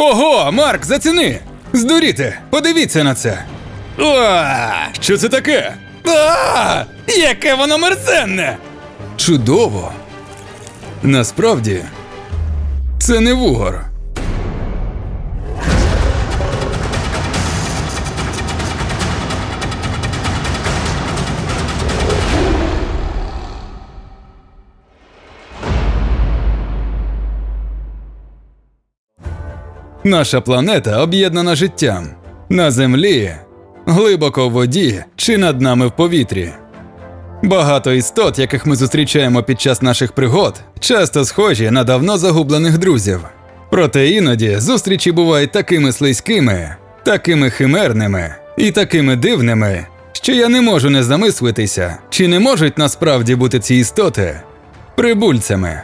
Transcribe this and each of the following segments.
Ого, Марк, заціни! Здуріти! Подивіться на це! О, що це таке? А, яке воно мерзенне! Чудово! Насправді, це не вугор. Наша планета об'єднана життям на землі, глибоко в воді чи над нами в повітрі. Багато істот, яких ми зустрічаємо під час наших пригод, часто схожі на давно загублених друзів. Проте іноді зустрічі бувають такими слизькими, такими химерними і такими дивними, що я не можу не замислитися, чи не можуть насправді бути ці істоти прибульцями.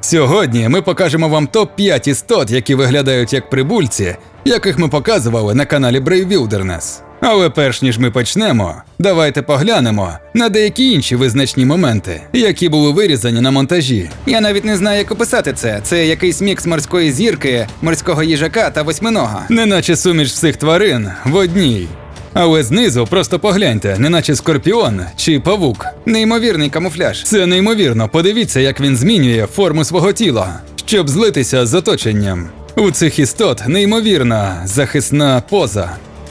Сьогодні ми покажемо вам топ-5 істот, які виглядають як прибульці, яких ми показували на каналі Brave Wilderness. Але перш ніж ми почнемо, давайте поглянемо на деякі інші визначні моменти, які були вирізані на монтажі. Я навіть не знаю, як описати це. Це якийсь мікс морської зірки, морського їжака та восьминога. Неначе суміш всіх тварин в одній. Але знизу просто погляньте, неначе скорпіон чи павук. Неймовірний камуфляж. Це неймовірно. Подивіться, як він змінює форму свого тіла, щоб злитися з оточенням. У цих істот неймовірна захисна поза.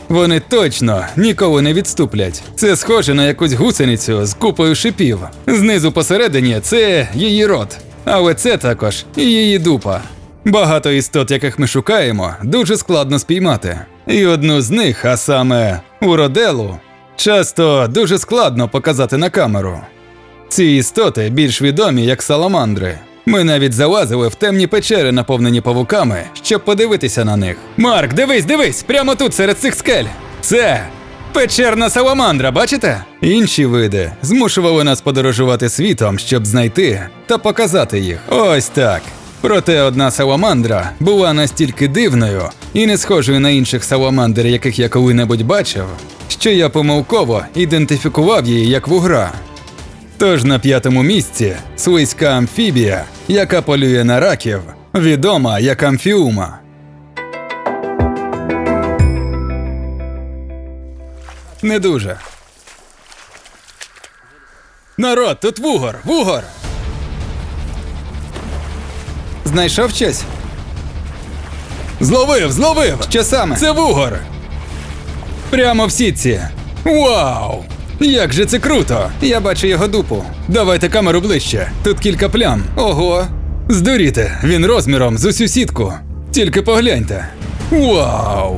Вони точно ніколи не відступлять. Це схоже на якусь гусеницю з купою шипів. Знизу посередині це її рот, але це також її дупа. Багато істот, яких ми шукаємо, дуже складно спіймати. І одну з них, а саме уроделу, часто дуже складно показати на камеру. Ці істоти більш відомі як саламандри. Ми навіть залазили в темні печери, наповнені павуками, щоб подивитися на них. Марк, дивись, дивись, прямо тут серед цих скель. Це печерна саламандра, бачите? Інші види змушували нас подорожувати світом, щоб знайти та показати їх. Ось так. Проте одна саламандра була настільки дивною і не схожою на інших саламандр, яких я коли-небудь бачив, що я помилково ідентифікував її як вугра. Тож на п'ятому місці слизька амфібія, яка полює на раків, відома як амфіума. Не дуже. Народ, тут вугор, вугор! Знайшов щось? Зловив, зловив! Що саме? Це вугор! Прямо в сітці. Вау! Як же це круто! Я бачу його дупу. Давайте камеру ближче. Тут кілька плям. Ого. Здуріте, він розміром з усю сітку. Тільки погляньте. Вау!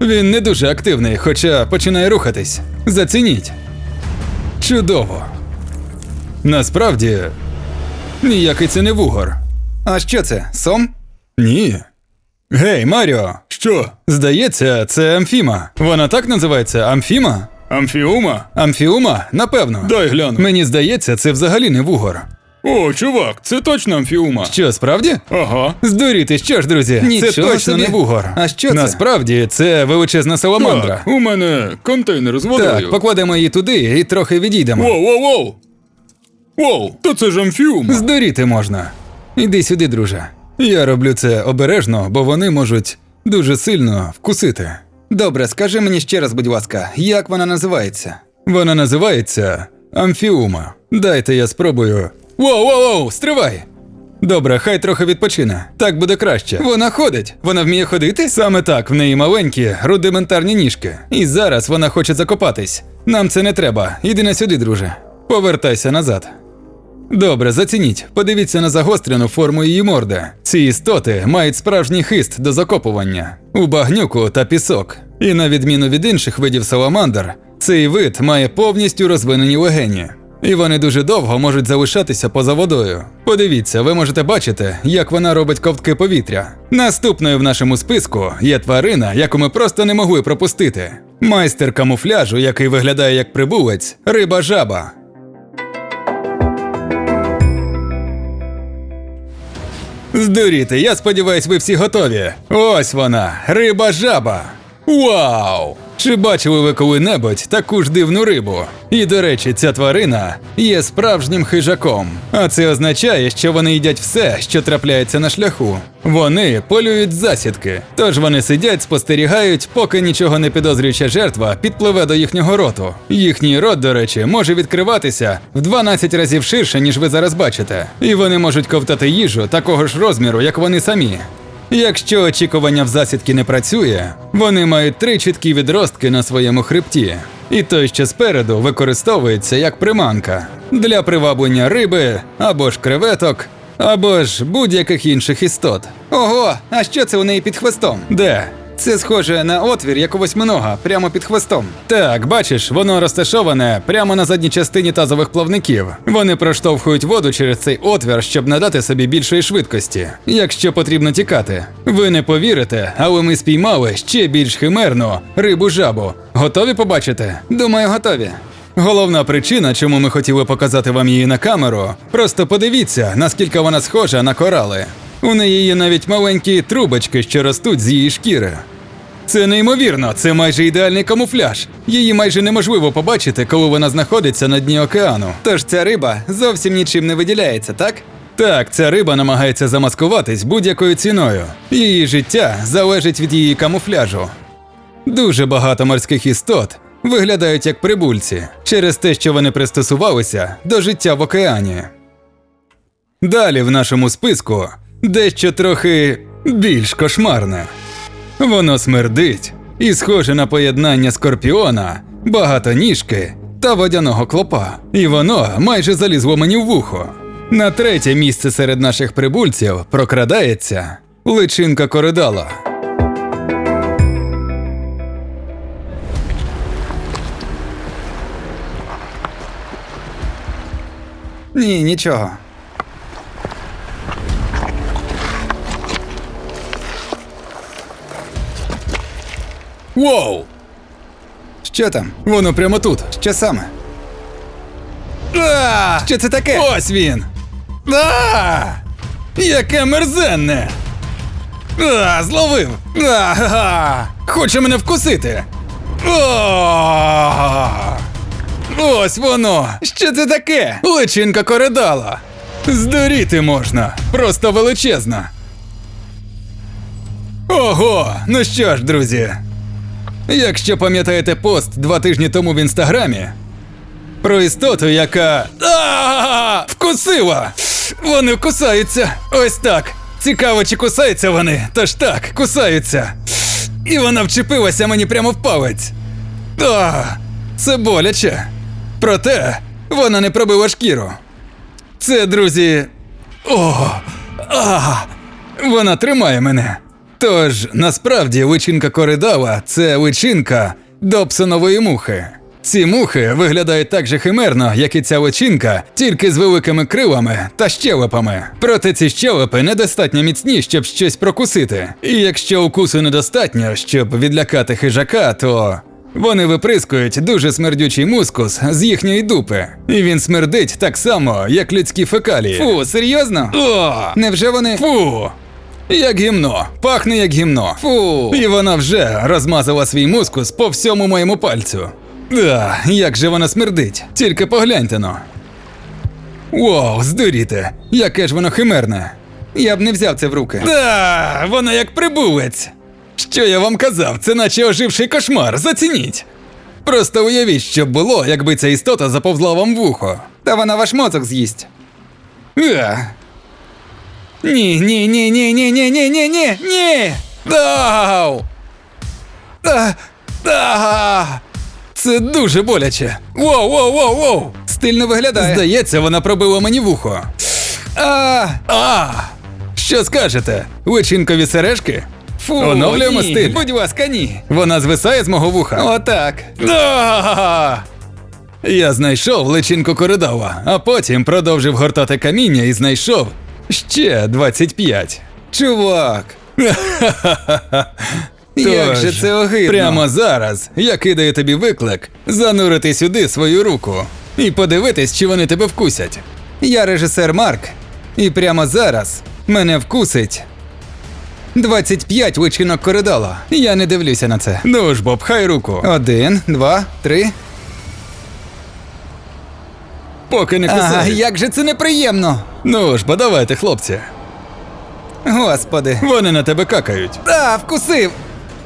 Він не дуже активний, хоча починає рухатись. Зацініть. Чудово. Насправді, ніякий це не вугор. А що це? Сом? Ні. Гей, Маріо! Що? Здається, це амфіма. Вона так називається амфіма? Амфіума? Амфіума? Напевно. Дай гляну. Мені здається, це взагалі не вугор. О, чувак, це точно амфіума. Що, справді? Ага. Здуріти, що ж, друзі, це точно собі. не вугор. А що це? Насправді, це величезна саламандра. Так, у мене контейнер з Так, покладемо її туди і трохи відійдемо. Воу, воу, воу! Воу, то це ж амфіум. Здуріти можна. Іди сюди, друже. Я роблю це обережно, бо вони можуть дуже сильно вкусити. Добре, скажи мені ще раз, будь ласка, як вона називається? Вона називається амфіума. Дайте я спробую. Воу, воу, воу, стривай! Добре, хай трохи відпочине. Так буде краще. Вона ходить. Вона вміє ходити? Саме так, в неї маленькі, рудиментарні ніжки. І зараз вона хоче закопатись. Нам це не треба. Іди на сюди, друже. Повертайся назад. Добре, зацініть. Подивіться на загострену форму її морди. Ці істоти мають справжній хист до закопування у багнюку та пісок. І на відміну від інших видів саламандр, цей вид має повністю розвинені легені. І вони дуже довго можуть залишатися поза водою. Подивіться, ви можете бачити, як вона робить ковтки повітря. Наступною в нашому списку є тварина, яку ми просто не могли пропустити. Майстер камуфляжу, який виглядає як прибулець, риба жаба. Здуріти, я сподіваюсь, ви всі готові. Ось вона, риба жаба. Вау! Чи бачили ви коли-небудь таку ж дивну рибу? І до речі, ця тварина є справжнім хижаком. А це означає, що вони їдять все, що трапляється на шляху. Вони полюють засідки, тож вони сидять, спостерігають, поки нічого не підозрююча жертва підпливе до їхнього роту. Їхній рот, до речі, може відкриватися в 12 разів ширше, ніж ви зараз бачите, і вони можуть ковтати їжу такого ж розміру, як вони самі. Якщо очікування в засідки не працює, вони мають три чіткі відростки на своєму хребті, і той, що спереду, використовується як приманка для приваблення риби або ж креветок, або ж будь-яких інших істот. Ого, а що це у неї під хвостом? Де? Це схоже на отвір, як у восьминога, прямо під хвостом. Так, бачиш, воно розташоване прямо на задній частині тазових плавників. Вони проштовхують воду через цей отвір, щоб надати собі більшої швидкості, якщо потрібно тікати. Ви не повірите, але ми спіймали ще більш химерну рибу жабу. Готові побачити? Думаю, готові. Головна причина, чому ми хотіли показати вам її на камеру, просто подивіться, наскільки вона схожа на корали. У неї є навіть маленькі трубочки, що ростуть з її шкіри. Це неймовірно, це майже ідеальний камуфляж. Її майже неможливо побачити, коли вона знаходиться на дні океану. Тож ця риба зовсім нічим не виділяється, так? Так, ця риба намагається замаскуватись будь-якою ціною. Її життя залежить від її камуфляжу. Дуже багато морських істот виглядають як прибульці через те, що вони пристосувалися до життя в океані. Далі в нашому списку дещо трохи більш кошмарне. Воно смердить і схоже на поєднання скорпіона, багатоніжки та водяного клопа. І воно майже залізло мені в вухо. На третє місце серед наших прибульців прокрадається личинка коридала. Ні, нічого. Воу! Що там? Воно прямо тут. Що саме? А! Що це таке? Ось він! А! Яке мерзенне! А, зловив! А! Хоче мене вкусити! Ось воно! Що це таке? Личинка коридала! Здуріти можна! Просто величезна! Ого! Ну що ж, друзі? Якщо пам'ятаєте пост два тижні тому в інстаграмі про істоту, яка А! вкусила! Вони кусаються! Ось так! Цікаво, чи кусаються вони? Тож так, кусаються! І вона вчепилася мені прямо в палець. А, це боляче. Проте вона не пробила шкіру. Це, друзі. О! А! Вона тримає мене. Тож, насправді, личинка коридала це личинка Добсонової мухи. Ці мухи виглядають так же химерно, як і ця личинка, тільки з великими крилами та щелепами. Проте ці щелепи недостатньо міцні, щоб щось прокусити. І якщо укусу недостатньо, щоб відлякати хижака, то вони виприскують дуже смердючий мускус з їхньої дупи. І він смердить так само, як людські фекалії. Фу, серйозно? О! Невже вони. Фу! Як гімно, пахне як гімно. Фу. І вона вже розмазала свій мускус по всьому моєму пальцю. Да, як же вона смердить, тільки погляньте но. Вау, здуріте, яке ж воно химерне. Я б не взяв це в руки. Да, вона як прибулець. Що я вам казав, це наче оживший кошмар, зацініть. Просто уявіть, що було, якби ця істота заповзла вам в вухо. Та вона ваш мозок з'їсть. А. Ні, ні, ні, ні, ні, ні, ні, ні, ні, ні. Дау. А, а. Це дуже боляче. Воу, воу, воу, воу. Стильно виглядає. Здається, вона пробила мені вухо. А, А! Що скажете? Личинкові сережки? фу, Оновлюємо ні, стиль. Будь ласка, ні. Вона звисає з мого вуха. Отак. Да! Я знайшов личинку коридава, а потім продовжив гортати каміння і знайшов ще 25. Чувак. Як же це огидно. Прямо зараз я кидаю тобі виклик занурити сюди свою руку і подивитись, чи вони тебе вкусять. Я режисер Марк. І прямо зараз мене вкусить 25 личинок коридала. Я не дивлюся на це. Ну ж, Боб, хай руку. Один, два, три. Поки не кусають. як же це неприємно. Ну ж, бо давайте, хлопці. Господи. Вони на тебе какають. А, вкусив.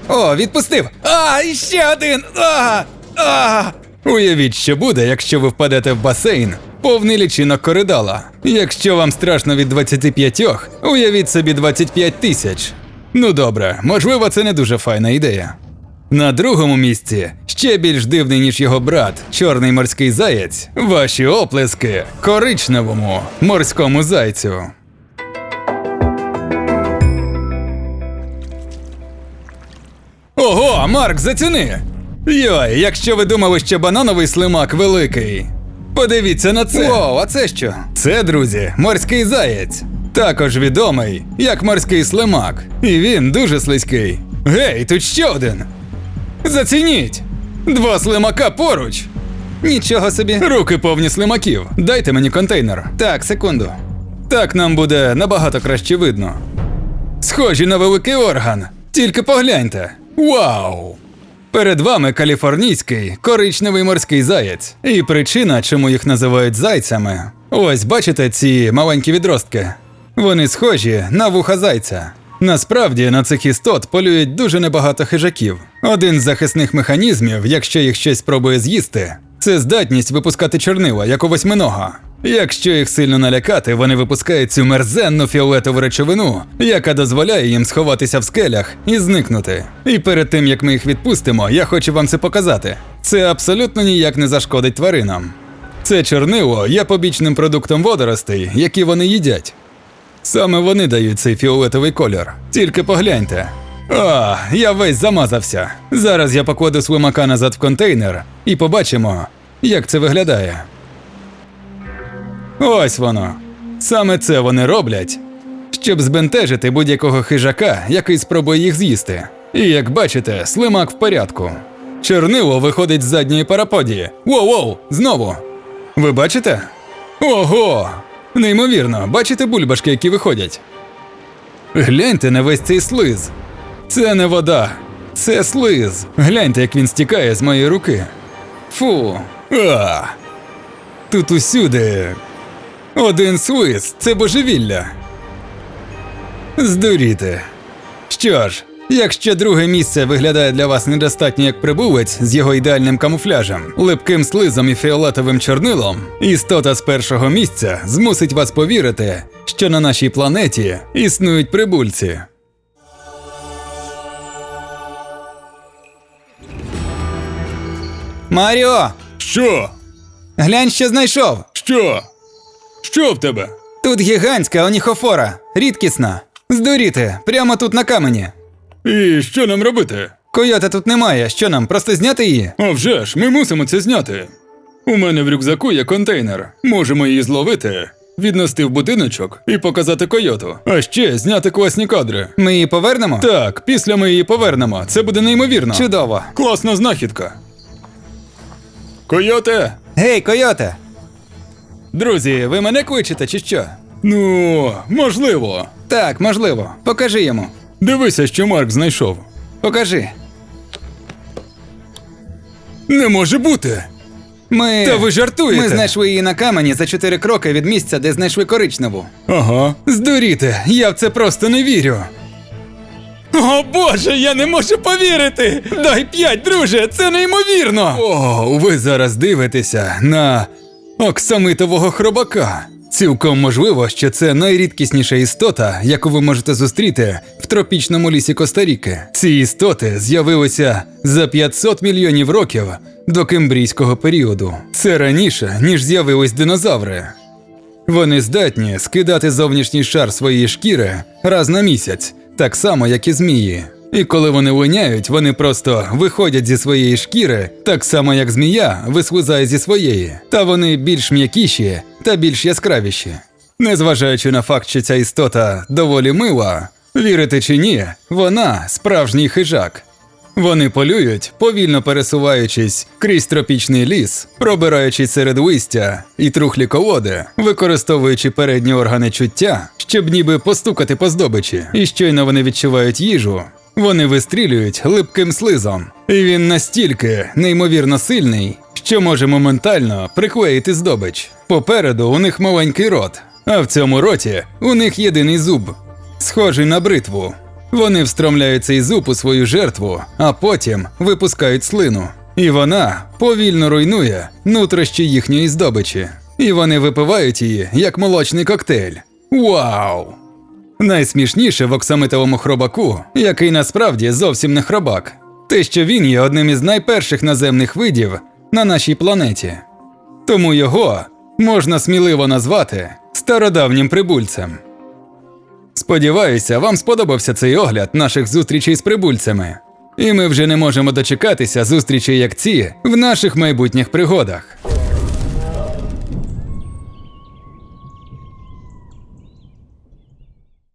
О, відпустив. А, і ще один. А, а. Уявіть, що буде, якщо ви впадете в басейн, повний лічинок коридала. Якщо вам страшно від 25, уявіть собі 25 тисяч. Ну добре, можливо, це не дуже файна ідея. На другому місці, ще більш дивний, ніж його брат, чорний морський заєць, ваші оплески коричневому морському зайцю. Ого, Марк, заціни! Йой, якщо ви думали, що банановий слимак великий. Подивіться на це. Воу, а це що? Це, друзі, морський заєць. Також відомий як морський слимак. І він дуже слизький. Гей, тут ще один. Зацініть! Два слимака поруч. Нічого собі. Руки повні слимаків. Дайте мені контейнер. Так, секунду. Так нам буде набагато краще видно. Схожі на великий орган. Тільки погляньте. Вау! Перед вами каліфорнійський коричневий морський заєць. І причина, чому їх називають зайцями. Ось бачите ці маленькі відростки. Вони схожі на вуха зайця. Насправді на цих істот полюють дуже небагато хижаків. Один з захисних механізмів, якщо їх щось спробує з'їсти, це здатність випускати чорнила, як у восьминога. Якщо їх сильно налякати, вони випускають цю мерзенну фіолетову речовину, яка дозволяє їм сховатися в скелях і зникнути. І перед тим як ми їх відпустимо, я хочу вам це показати. Це абсолютно ніяк не зашкодить тваринам. Це чорнило є побічним продуктом водоростей, які вони їдять. Саме вони дають цей фіолетовий колір. Тільки погляньте. А, я весь замазався. Зараз я покладу слимака назад в контейнер і побачимо, як це виглядає. Ось воно. Саме це вони роблять, щоб збентежити будь-якого хижака, який спробує їх з'їсти. І як бачите, слимак в порядку. Чорнило виходить з задньої параподії. Воу-воу, знову. Ви бачите? Ого! Неймовірно, бачите бульбашки, які виходять. Гляньте на весь цей слиз. Це не вода, це слиз. Гляньте, як він стікає з моєї руки. Фу. А. Тут усюди. Один слиз це божевілля. Здуріти. Що ж, якщо друге місце виглядає для вас недостатньо як прибулець з його ідеальним камуфляжем, липким слизом і фіолетовим чорнилом, істота з першого місця змусить вас повірити, що на нашій планеті існують прибульці. Маріо, Що? глянь, що знайшов. Що? Що в тебе? Тут гігантська оніхофора, рідкісна. Здуріти, прямо тут на камені. І що нам робити? Койота тут немає. Що нам, просто зняти її? А вже ж, ми мусимо це зняти. У мене в рюкзаку є контейнер. Можемо її зловити, віднести в будиночок і показати койоту. А ще зняти класні кадри. Ми її повернемо? Так, після ми її повернемо. Це буде неймовірно. Чудово. Класна знахідка. Койоте! Гей, койоте! Друзі, ви мене кличете чи що? Ну, можливо. Так, можливо. Покажи йому. Дивися, що Марк знайшов. Покажи. Не може бути. Ми. Та ви жартуєте? Ми знайшли її на камені за чотири кроки від місця, де знайшли коричневу. Ага. Здуріте, я в це просто не вірю. О боже, я не можу повірити! Дай п'ять, друже, це неймовірно! О, ви зараз дивитеся на оксамитового хробака. Цілком можливо, що це найрідкісніша істота, яку ви можете зустріти в тропічному лісі Коста-Ріки. Ці істоти з'явилися за 500 мільйонів років до кембрійського періоду. Це раніше, ніж з'явились динозаври. Вони здатні скидати зовнішній шар своєї шкіри раз на місяць, так само, як і змії. І коли вони линяють, вони просто виходять зі своєї шкіри, так само як змія вислизає зі своєї, та вони більш м'якіші та більш яскравіші. Незважаючи на факт, що ця істота доволі мила, вірити чи ні, вона справжній хижак. Вони полюють, повільно пересуваючись крізь тропічний ліс, пробираючись серед листя і трухлі колоди, використовуючи передні органи чуття, щоб ніби постукати по здобичі, і щойно вони відчувають їжу. Вони вистрілюють липким слизом, і він настільки неймовірно сильний, що може моментально приклеїти здобич. Попереду у них маленький рот, а в цьому роті у них єдиний зуб, схожий на бритву. Вони встромляють цей зуб у свою жертву, а потім випускають слину. І вона повільно руйнує нутрощі їхньої здобичі. І вони випивають її як молочний коктейль. Вау! Найсмішніше в оксамитовому хробаку, який насправді зовсім не хробак, те, що він є одним із найперших наземних видів на нашій планеті. Тому його можна сміливо назвати стародавнім прибульцем. Сподіваюся, вам сподобався цей огляд наших зустрічей з прибульцями. І ми вже не можемо дочекатися зустрічей як ці в наших майбутніх пригодах.